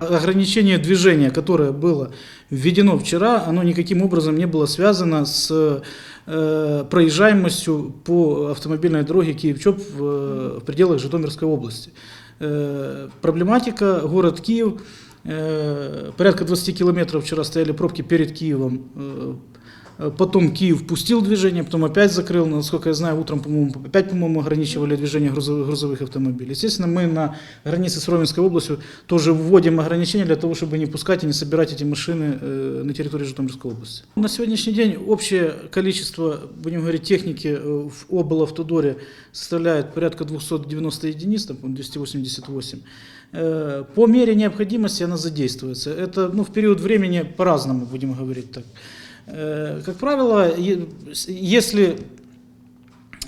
Ограничение движения, которое было введено вчера, оно никаким образом не было связано с э, проезжаемостью по автомобильной дороге Киев-Чоп в, э, в пределах Житомирской области. Э, проблематика, город Киев, э, порядка 20 километров вчера стояли пробки перед Киевом, э, Потом Киев пустил движение, потом опять закрыл. Насколько я знаю, утром, по-моему, опять, по-моему, ограничивали движение грузовых, автомобилей. Естественно, мы на границе с Ровенской областью тоже вводим ограничения для того, чтобы не пускать и не собирать эти машины э, на территории Житомирской области. На сегодняшний день общее количество, будем говорить, техники э, в облавтодоре составляет порядка 290 единиц, там, по-моему, 288. Э, По мере необходимости она задействуется. Это ну, в период времени по-разному, будем говорить так. Э, Как правило, если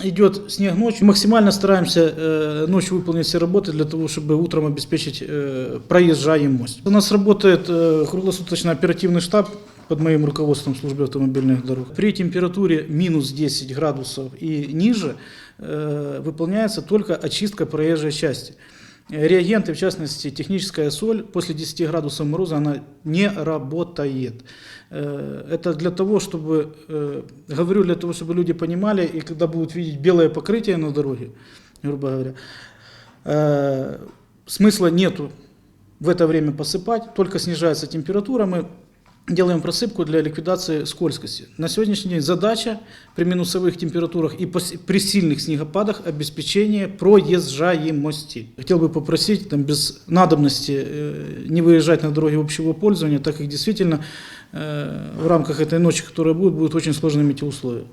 идет снег ночью, максимально стараемся э, ночью выполнить все работы для того, чтобы утром обеспечить э, проезжаемость. У нас работает круглосуточно оперативный штаб под моим руководством службы автомобильных дорог. При температуре минус 10 градусов и ниже выполняется только очистка проезжей части. Реагенты, в частности техническая соль, после 10 градусов мороза она не работает. Э, Это для того, чтобы, э, говорю, для того, чтобы люди понимали, и когда будут видеть белое покрытие на дороге, грубо говоря, э, смысла нету в это время посыпать, только снижается температура, мы делаем просыпку для ликвидации скользкости. На сегодняшний день задача при минусовых температурах и при сильных снегопадах обеспечение проезжаемости. Хотел бы попросить там, без надобности э, не выезжать на дороги общего пользования, так как действительно э, в рамках этой ночи, которая будет, будут очень сложными эти условия.